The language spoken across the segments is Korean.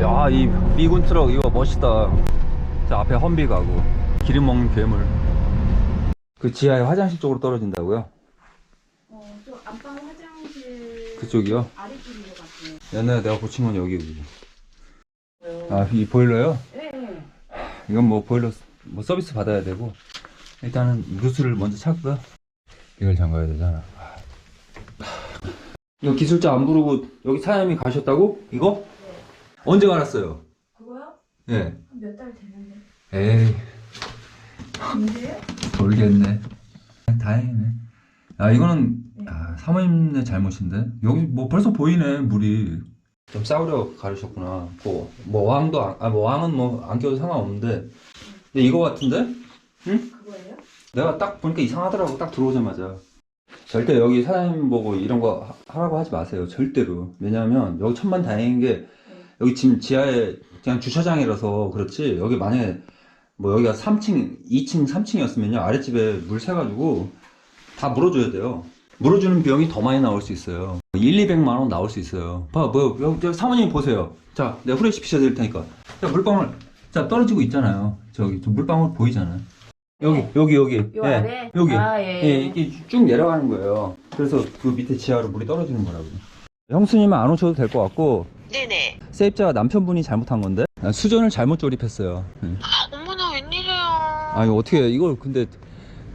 야, 이 미군 트럭 이거 멋있다. 저 앞에 험비 가고 기름 먹는 괴물. 그 지하에 화장실 쪽으로 떨어진다고요? 어, 저 안방 화장실 그쪽이요? 아래쪽인 것 같아요. 옛날에 내가 고친 건 여기. 아, 이 보일러요? 네. 이건 뭐 보일러 뭐 서비스 받아야 되고 일단은 누수를 먼저 찾고요. 이걸 잠가야 되잖아. 이거 기술자 안 부르고 여기 사장님이 가셨다고? 이거? 언제 갈았어요? 그거요? 예. 몇달 됐는데. 에이, 근데요? 모르겠네. 다행이네. 아, 이거는 아, 사모님의 잘못인데 여기 뭐 벌써 보이네 물이. 좀 싸우려 가르셨구나. 뭐, 뭐 왕도 안, 아, 뭐 왕은 뭐 안 껴도 상관없는데. 근데 이거 같은데? 그거예요? 내가 딱 보니까 이상하더라고 딱 들어오자마자 절대 여기 사장님 보고 이런 거 하- 하라고 하지 마세요 절대로 왜냐하면 여기 천만 다행인 게 여기 지금 지하에 그냥 주차장이라서 그렇지 여기 만약에 뭐 여기가 3층 2층 3층이었으면요 아랫집에 물 새가지고 다 물어줘야 돼요. 물어주는 비용이 더 많이 나올 수 있어요. 1, 200만 원 나올 수 있어요. 봐 뭐 여기 저 사모님 보세요. 자 내가 후레쉬 비춰드릴 테니까. 자 물방울. 자 떨어지고 있잖아요. 저기 저 물방울 보이잖아요. 여기 여기 여기. 요 예, 아래? 여기. 아, 예. 예, 이게 쭉 내려가는 거예요. 그래서 그 밑에 지하로 물이 떨어지는 거라고요. 형수님은 안 오셔도 될 것 같고. 세입자가 남편분이 잘못한 건데 아, 수전을 잘못 조립했어요 예. 어머나 웬일이에요. 아 이거 어떻게 해 이걸 근데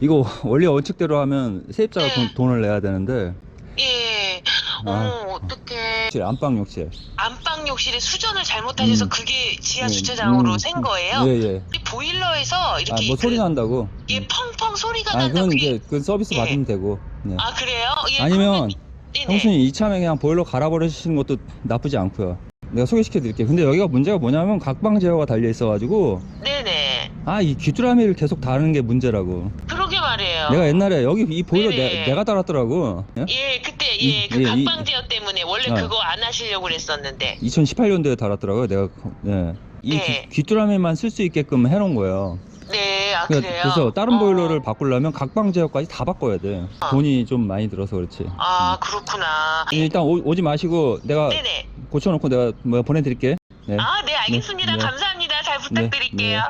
이거 원래 원칙대로 하면 세입자가 네. 돈, 돈을 내야 되는데 예. 아. 어 어떡해. 욕실, 안방 욕실 안방 욕실에 수전을 잘못하셔서 음. 그게 지하 예, 주차장으로 음, 생 거예요. 예예 우리 보일러에서 이렇게 아 뭐 그- 소리 난다고 예 펑펑 소리가 아 난다. 그건 이제 그 서비스 예. 받으면 되고 네. 아 그래요? 예, 아니면 그러면-. 형수님 이참에 그냥 보일러 갈아버리시는 것도 나쁘지 않고요. 내가 소개시켜 드릴게요. 근데 여기가 문제가 뭐냐면 각방 제어가 달려 있어 가지고 네네. 아 이 귀뚜라미를 계속 다는 게 문제라고. 그러게 말이에요. 내가 옛날에 여기 이 보일러 네네. 내, 가 달았더라고. 예? 예 그때 이- 예그 예, 이- 각방 제어 때문에 원래 아. 그거 안 하시려고 그랬었는데. 2018년도에 달았더라고요. 내가 예. 이 네. 귀, 뚜라미만 쓸 수 있게끔 해놓은 거예요. 네, 아 그러니까 그래요. 그래서 다른 어. 보일러를 바꾸려면 각방 제어까지 다 바꿔야 돼. 돈이 좀 많이 들어서 그렇지. 아 그렇구나. 음. 일단 오, 오지 마시고 내가 네네. 고쳐놓고 내가 뭐 보내드릴게. 네. 아, 네, 알겠습니다. 네, 네. 감사합니다. 잘 부탁드릴게요.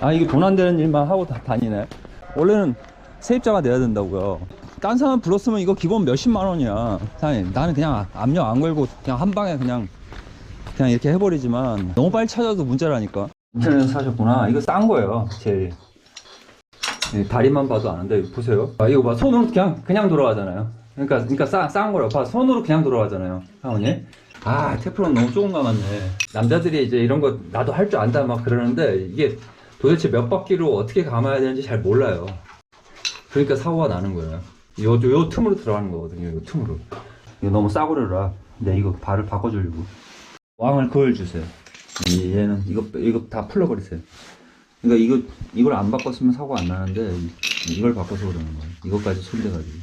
아 이게 돈 안 되는 일만 하고 다, 다니네. 원래는 세입자가 내야 된다고요. 딴 사람 불렀으면 이거 기본 몇십만 원이야. 사장님 나는 그냥 압력 안 걸고 그냥 한 방에 그냥 그냥 이렇게 해버리지만 너무 빨리 찾아도 문제라니까. 인터넷에서 사셨구나. 이거 싼 거예요 제일. 예, 다리만 봐도 아는데 보세요. 아, 이거 봐. 손으로 그냥 그냥 돌아가잖아요. 그러니까 그러니까 싸, 싼 거라 봐. 손으로 그냥 돌아가잖아요 사모님 아 테프론 너무 조금 감았네. 남자들이 이제 이런 거 나도 할 줄 안다 막 그러는데 이게 도대체 몇 바퀴로 어떻게 감아야 되는지 잘 몰라요. 그러니까 사고가 나는 거예요. 요, 요, 요 틈으로 들어가는 거거든요 요 틈으로. 이거 너무 싸구려라. 근데 이거 발을 바꿔주려고. 왕을 그을주세요. 이- 얘는 이거 이거 다 풀러버리세요. 그러니까 이거 이걸 안 바꿨으면 사고 안 나는데 이- 이걸 바꿔서 그러는 거예요. 이것까지 손대가지고.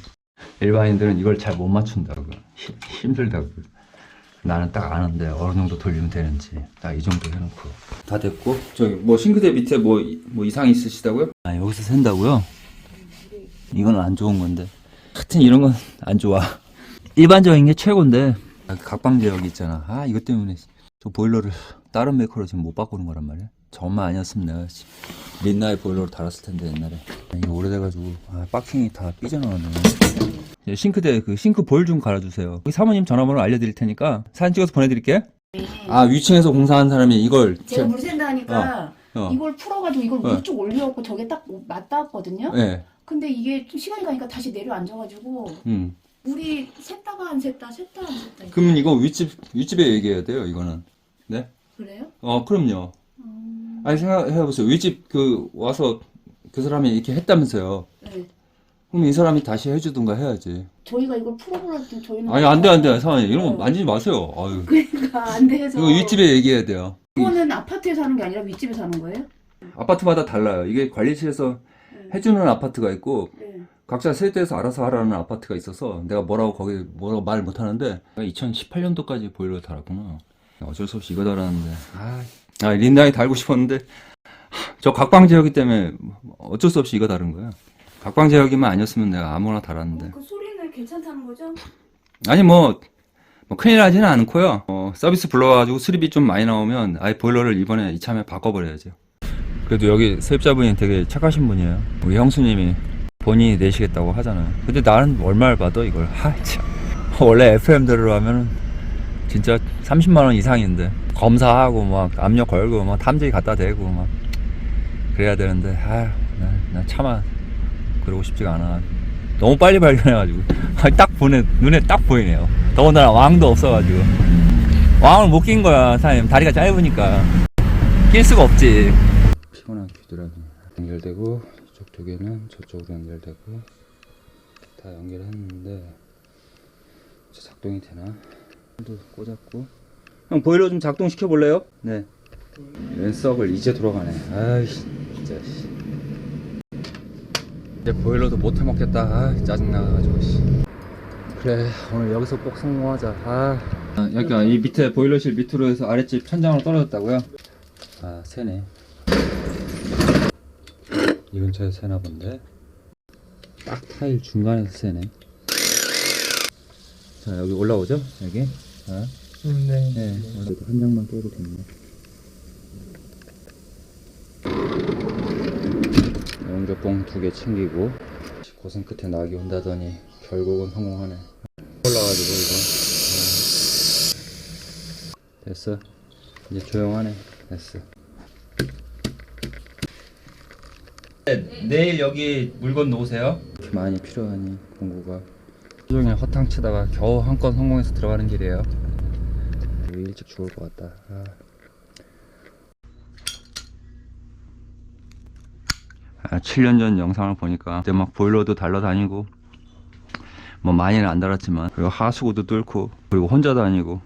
일반인들은 이걸 잘 못 맞춘다고 힘, 힘들다고 나는 딱 아는데 어느 정도 돌리면 되는지 딱 이 정도 해놓고. 다 됐고 저기 뭐 싱크대 밑에 뭐, 이- 뭐 이상 있으시다고요? 아 여기서 샌다고요? 이건 안 좋은 건데. 하여튼 이런 건 안 좋아. 일반적인 게 최고인데. 아, 각방 제어기 있잖아. 아 이것 때문에. 저 보일러를 다른 메이커로 지금 못 바꾸는 거란 말이야. 저만 아니었으면 내가 씨, 민나의 보일러를 달았을 텐데 옛날에. 아, 이게 오래돼가지고. 아, 박킹이 다 삐져나왔네. 예, 싱크대 그 싱크 볼 좀 갈아주세요. 사모님 전화번호 알려드릴 테니까 사진 찍어서 보내드릴게. 아 위층에서 공사한 사람이 이걸 제가 제- 물 샌다 하니까 어. 이걸 풀어가지고 이걸 어. 위쪽 올려갖고 저게 딱 맞닿았거든요. 예, 근데 이게 좀 시간이 가니까 다시 내려앉아가지고 음. 물이 샜다가 안 샜다 샜다 안 샜다. 그러면 이거 윗집 윗집에 얘기해야 돼요. 이거는. 네? 그래요? 어 그럼요. 음, 아니 생각해보세요. 윗집 그 와서 그 사람이 이렇게 했다면서요. 네. 그럼 이 사람이 다시 해주든가 해야지. 저희가 이걸 했더니 저희는 아니 안 돼 안돼 사장님 이런 거 어. 만지지 마세요. 아유. 그러니까 안 돼서 이거 윗집에 얘기해야 돼요. 이거는 아파트에 사는 게 아니라 윗집에 사는 거예요? 아파트마다 달라요. 이게 관리실에서 네. 해주는 아파트가 있고 네. 각자 세대에서 알아서 하라는 아파트가 있어서 내가 뭐라고 거기 뭐라고 말 못하는데 2018년도까지 보일러 달았구나 어쩔 수 없이 이거 달았는데 아, 아 린다이 달고 싶었는데 하, 저 각방 제어기 때문에 어쩔 수 없이 이거 다른 거야 제어기만 아니었으면 내가 아무나 달았는데 그 소리는 괜찮다는 거죠? 아니 뭐 뭐 큰일 나지는 않고요. 어, 서비스 불러가지고 수리비 좀 많이 나오면 아예 보일러를 이번에 이참에 바꿔버려야죠. 그래도 여기 세입자분이 되게 착하신 분이에요. 우리 형수님이 본인이 내시겠다고 하잖아요. 근데 나는 얼마를 받아 이걸? 하 참. 원래 FM대로 하면은 진짜 30만 원 이상인데 검사하고 막 압력 걸고 막 탐지기 갖다 대고 막 그래야 되는데 아, 나, 나 참아 그러고 싶지가 않아. 너무 빨리 발견해가지고 딱 보네 눈에 딱 보이네요. 더군다나 왕도 없어가지고 왕을 못 낀 거야 사장님 다리가 짧으니까 낄 수가 없지. 피곤한 귀드라기 연결되고 이쪽 두 개는 저쪽으로 연결되고 다 연결했는데 저 작동이 되나? 도 꽂았고 형 보일러 좀 작동 시켜 볼래요? 네. 왼석을 이제 돌아가네. 아이씨 진짜. 씨. 이제 보일러도 못 해먹겠다. 아 짜증 나가지고. 씨. 그래 오늘 여기서 꼭 성공하자. 아. 아 여기가 이 밑에 보일러실 밑으로 해서 아랫집 천장으로 떨어졌다고요? 아 새네. 이 근처에 새나 본데. 딱 타일 중간에서 새네. 자 여기 올라오죠? 여기. 자. 네. 네, 그래도 한 장만 떠도 됐네. 영접봉 두개 챙기고 고생 끝에 낙이 온다더니 결국은 성공하네. 올라가지고 이거 아. 됐어. 이제 조용하네. 됐어. 내일 여기 물건 놓으세요. 이렇게 많이 필요하니 공구가. 수종에 허탕 치다가 겨우 한 건 성공해서 들어가는 길이에요. 일찍 죽을 것 같다. 아. 7년 전 영상을 보니까 그때 막 보일러도 달러 다니고 뭐 많이는 안 달았지만 그리고 하수구도 뚫고 그리고 혼자 다니고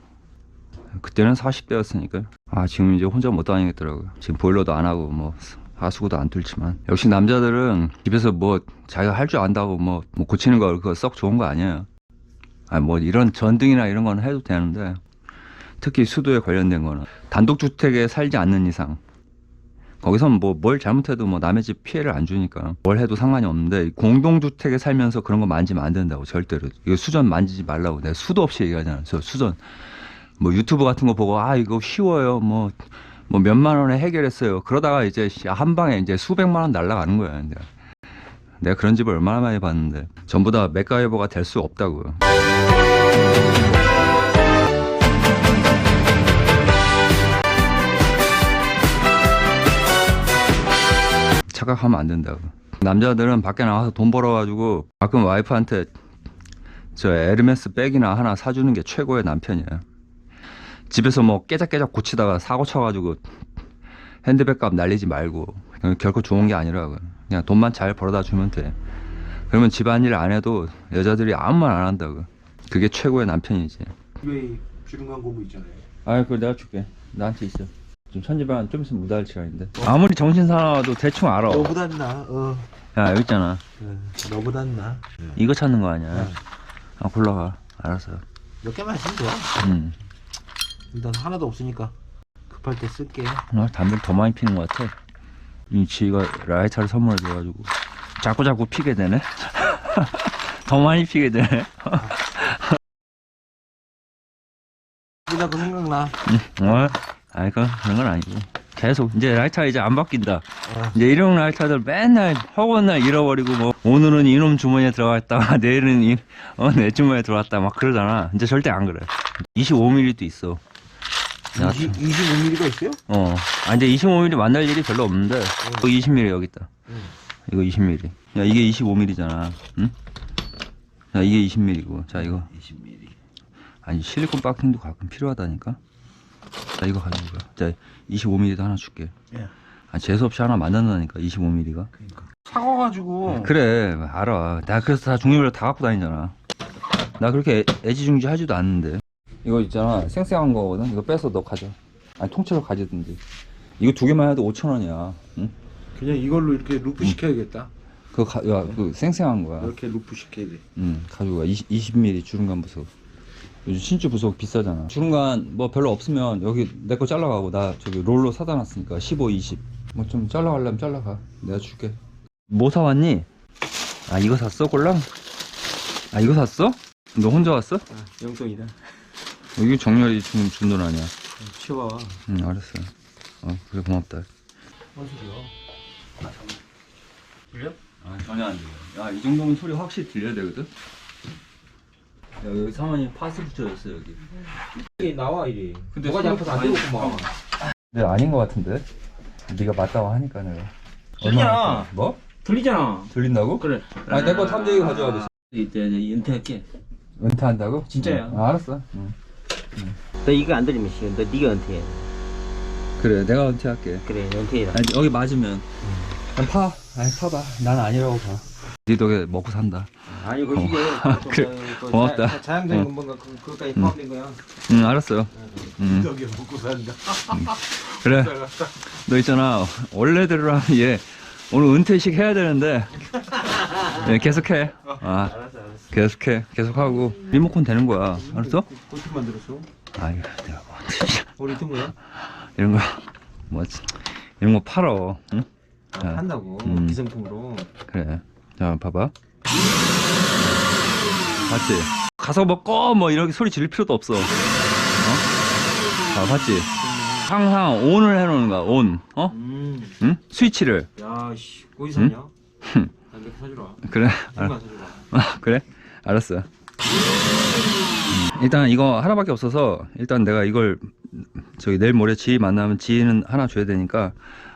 그때는 40대였으니까 아 지금 이제 혼자 못 다니겠더라고요. 지금 보일러도 안 하고 뭐 하수구도 안 뚫지만. 역시 남자들은 집에서 뭐 자기가 할 줄 안다고 뭐, 뭐 고치는 거 그거 썩 좋은 거 아니에요. 아뭐 이런 전등이나 이런 거는 해도 되는데 특히 수도에 관련된 거는 단독주택에 살지 않는 이상 거기선 뭐뭘 잘못해도 뭐 남의 집 피해를 안 주니까 뭘 해도 상관이 없는데 공동주택에 살면서 그런 거 만지면 안 된다고 절대로. 이거 수전 만지지 말라고. 내가 수도 없이 얘기하잖아. 저 수전. 뭐 유튜브 같은 거 보고 아 이거 쉬워요. 뭐 뭐 몇만 원에 해결했어요. 그러다가 이제 씨, 한 방에 이제 수백만 원 날라가는 거야 내가, 내가 그런 집을 얼마나 많이 봤는데. 전부 다 맥가이버가 될 수 없다고요 착각하면 안 된다고. 남자들은 밖에 나가서 돈 벌어가지고 가끔 와이프한테 저 에르메스 백이나 하나 사주는 게 최고의 남편이야. 집에서 뭐 깨작깨작 고치다가 사고 쳐가지고 핸드백 값 날리지 말고 결코 좋은 게 아니라 그냥 돈만 잘 벌어다 주면 돼. 그러면 집안일 안 해도 여자들이 아무 말 안 한다고. 그게 최고의 남편이지. 왜 주름간 고무 있잖아요. 아, 그걸 내가 줄게. 나한테 있어. 좀 천지반 좀 있으면 무다할 시간인데. 아무리 정신 사나워도 대충 알아. 너보단 나. 어. 야 여기 있잖아. 어, 너보단 나. 이거 찾는 거 아니야? 네. 아 골라가. 알았어. 몇 개만 있으면 좋아. 음. 일단 하나도 없으니까 급할 때 쓸게. 나 담배 더 많이 피는 것 같아. 이 지가 라이터를 선물해 줘가지고 자꾸 자꾸 피게 되네. 더 많이 피게 되네. 이나 그 생각나. 어? 아이 그 그런 건 아니고. 계속 이제 라이터 이제 안 바뀐다. 어. 이제 일용 라이터들 맨날 허구한 날 잃어버리고 뭐 오늘은 이놈 주머니에 들어갔다가 내일은 이, 어, 내 주머니에 들어왔다 막 그러잖아. 이제 절대 안 그래. 25mm도 있어. 야, 20, 25mm가 있어요? 어. 아, 이제 25mm 만날 일이 별로 없는데, 이거 20mm 여기 있다. 응. 이거 20mm. 야, 이게 25mm잖아. 응? 자, 이게 20mm고. 자, 이거. 20mm. 아니, 실리콘 박킹도 가끔 필요하다니까? 자, 이거 가지고 가. 자, 25mm도 하나 줄게. 예. 아, 재수없이 하나 만든다니까, 25mm가. 그러니까. 사과가지고. 그래, 알아. 나 그래서 다 종류별로 다 갖고 다니잖아. 나 그렇게 애- 애지중지 하지도 않는데. 이거 있잖아. 쌩쌩한 거거든? 이거 빼서 너 가져. 아니, 통째로 가지든지. 이거 두 개만 해도 5천원이야. 응? 그냥 이걸로 이렇게 루프 시켜야겠다. 그거 가, 야, 그 쌩쌩한 거야. 이렇게 루프 시켜야 돼. 응, 가지고 20, 20mm 주름간 부속. 요즘 신주 부속 비싸잖아. 주름간 뭐 별로 없으면 여기 내 거 잘라가고 나 저기 롤러 사다 놨으니까 15, 20. 뭐 좀 잘라가려면 잘라가. 내가 줄게. 뭐 사왔니? 아, 이거 샀어, 꼴랑? 아, 이거 샀어? 너 혼자 왔어? 아, 영통이다. 이게 정렬이 준, 준돈 아니야. 치워봐. 응, 알았어. 어, 그래, 고맙다. 뭔 소리야? 들려? 아, 전혀 안 들려. 야, 이 정도면 소리 확실히 들려야 되거든? 야, 여기 사모님 파스 붙여줬어, 여기. 이게 나와 이리. 근데 뭐가지 소리- 아파서 안 아니, 되겠구만. 네, 아닌 것 같은데? 네가 맞다고 하니까 내가. 얼마나- 뭐? 들리잖아. 들린다고? 그래. 아니, 내거 탐지기 가져와도 이때 이제 은퇴할게. 은퇴한다고? 진짜야. 응, 아, 알았어. 응. 너 이거 안 들리면 씨, 너 네가 은퇴해. 그래, 내가 은퇴할게. 그래, 은퇴해라. 아니, 여기 맞으면. 파. 아니, 파봐. 난 아니라고 봐. 네 덕에 먹고 산다. 아니 그 이게 그래, 고맙다. 자, 자연적인 어. 건가 그 그거까지 음. 포함된 거야. 응, 알았어요. 응. 저기 먹고 산다. 그래. 너 있잖아. 원래대로 하면 얘 오늘 은퇴식 해야 되는데. 예, 계속해. 아, 알았어 알았어. 계속해. 계속하고. 리모컨 되는 거야. 알았어? 어떻게 만들었어? 아이고, 내가 뭐. 우리 뜬 거야? 이런 거. 뭐, 이런 거 팔어. 응? 아, 야. 한다고 음. 기성품으로. 그래. 자, 봐봐. 봤지? 가서 뭐 꺼, 뭐 이렇게 소리 지를 필요도 없어. 어? 아, 봤지? 항상 온을 해놓는 거야, 온. 어? 음. 응? 스위치를. 야씨 거기 사냐? 나몇개 사주라. 그래. 사주라. 아, 그래? 알았어. 음, 일단 이거 하나밖에 없어서 일단 내가 이걸 저기 내일 모레 지희 만나면 지희는 하나 줘야 되니까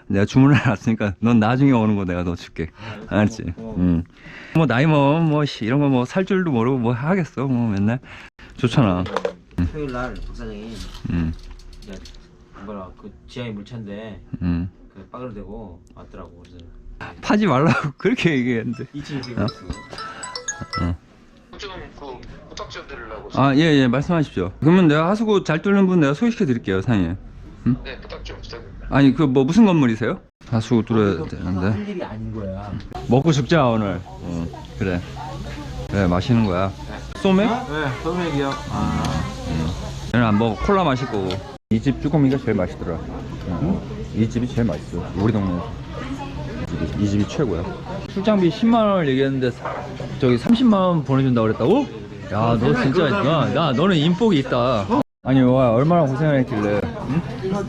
내가 주문을 해놨으니까 넌 나중에 오는 거 내가 너 줄게. 알았지? 어. 응. 뭐 나이 뭐뭐 이런 거 뭐 살 줄도 모르고 뭐 하겠어 뭐 맨날 좋잖아. 토요일 날 박사장이 응. 이제 뭐라 그 지하에 물차인데 응. 그 빠그러 대고 왔더라고. 그래서 파지 말라고 그렇게 얘기했는데. 2층에 되고 어? 있어. 좀그 부탁 좀 드리려고. 아 예 예 말씀하십시오. 그러면 내가 하수구 잘 뚫는 분 내가 소개시켜 드릴게요 상에. 네, 부탁 좀 부탁드립니다. 아니 그 뭐 무슨 건물이세요? 하수구 뚫어야 되는데. 할 일이 아닌 거야. 먹고 죽자 오늘. 응, 그래. 그래 맛있는 거야. 소맥? 네, 소맥이요. 얘는 안 먹어. 콜라 마실 거고. 이 집 쭈꾸미가 제일 맛있더라. 응? 이 집이 제일 맛있어. 우리 동네에서. 이 집이, 이 집이 최고야. 출장비 10만 원을 얘기했는데 사- 저기 30만 원 보내준다고 그랬다고? 야, 너 진짜 야, 야, 너는 인복이 있다. 아니, 와, 얼마나 고생을 했길래. 응?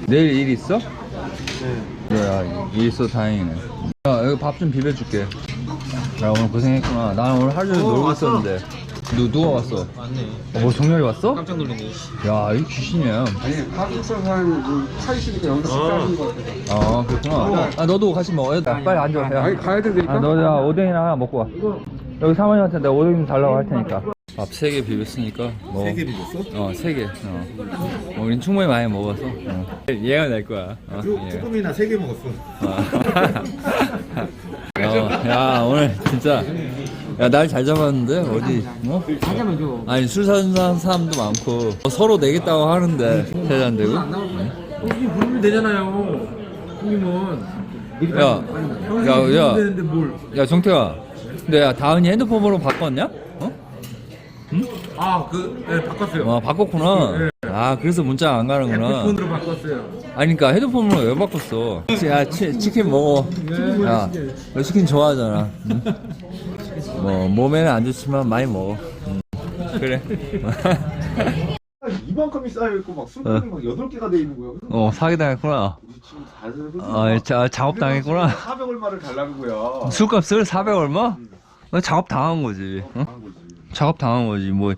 내일 일 있어? 네. 야, 일 있어 다행이네. 야, 여기 밥 좀 비벼줄게. 야, 오늘 고생했구나. 나는 오늘 하루 종일 어, 놀고 왔어. 있었는데. 누, 누가 왔어? 맞네. 어, 뭐 정렬이 왔어? 깜짝 놀랐네. 야, 이 귀신이야. 아, 그렇구나. 아, 너도 같이 먹어. 야, 빨리 앉아. 야. 아니, 가야 되니까. 아, 너, 야, 오뎅이나 하나 먹고 와. 여기 사모님한테 내가 오뎅 좀 달라고 할 테니까. 밥 세 개 비볐으니까. 뭐. 세개 비볐어? 어, 세 개. 어. 어, 우린 충분히 많이 먹어서. 어. 얘가 낼 거야. 어, 얘가. 조금이나 세 개 먹었어. 어, 야 오늘 진짜 야 날 잘 잡았는데 어디 뭐? 아니 술 사는 사람도 많고 어, 서로 내겠다고 하는데 세잔 되고 형님 부르면 되잖아요. 형님은. 야야야 되는데 뭘? 야 정태가 근데 야 다은이 핸드폰으로 바꿨냐? 어? 아, 그, 네, 바꿨어요. 아 바꿨구나 아 그래서 문자 안 가는구나 폰으로 바꿨어요. 아니 그니까 헤드폰으로 왜 바꿨어 야 치, 치킨 먹어 야 너 치킨 좋아하잖아 응? 뭐 몸에는 안 좋지만 많이 먹어 응. 그래 이만큼이 쌓여있고 막 술병이 막 8개가 돼 있는 거야. 어 사기당했구나 우리 지금 다들 아, 자, 작업당했구나. 400 얼마를 달라는 거야. 술값을 400 얼마? 어, 작업 당한 거지. 어? 당한 거지. 작업 당한 거지. 뭐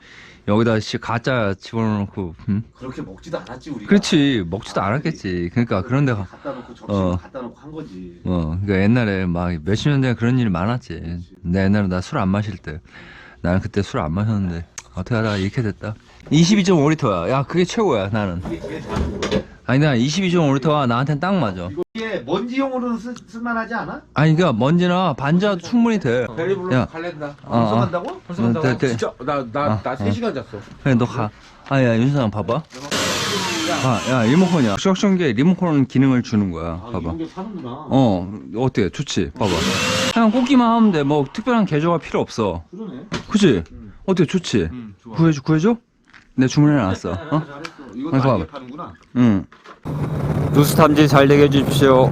여기다 씨 가짜 집어넣고. 응? 그렇게 먹지도 않았지 우리가. 그렇지. 먹지도 않았겠지. 그러니까 그런 데가 갖다 놓고 접시 어. 갖다 놓고 한 거지. 어, 그러니까 옛날에 막 몇십 년 전에 그런 일이 많았지. 내 옛날에 나 술 안 마실 때. 나는 그때 술 안 마셨는데 어떻게 하다가 이렇게 됐다. 22.5리터야. 야, 그게 최고야, 나는. 이게 아니, 나 22.5리터가 나한테는 딱 맞아. 이게 먼지용으로는 쓸, 쓸만하지 않아? 아니, 그니까 먼지나 반자도 충분히 돼. 베리블로 야. 갈랜다. 어, 벌써 어. 간다고? 벌써 어, 간다고? 돼, 돼. 진짜 나나 어, 나 어. 3시간 잤어. 그래 너 가. 아야 윤상아 봐봐. 아, 야 리모컨이야. 수학전기에 리모컨 기능을 주는 거야. 아, 봐봐. 이런 게 사는구나. 어 어때? 좋지. 봐봐. 그냥 꽂기만 하면 돼. 뭐 특별한 개조가 필요 없어. 그러네. 그치? 어때? 좋지. 응, 좋아. 구해줘 구해줘? 내 주문해놨어. 어? 잘했어. 아예 봐봐. 파는구나. 응. 누수 탐지 잘 되게 해주십시오.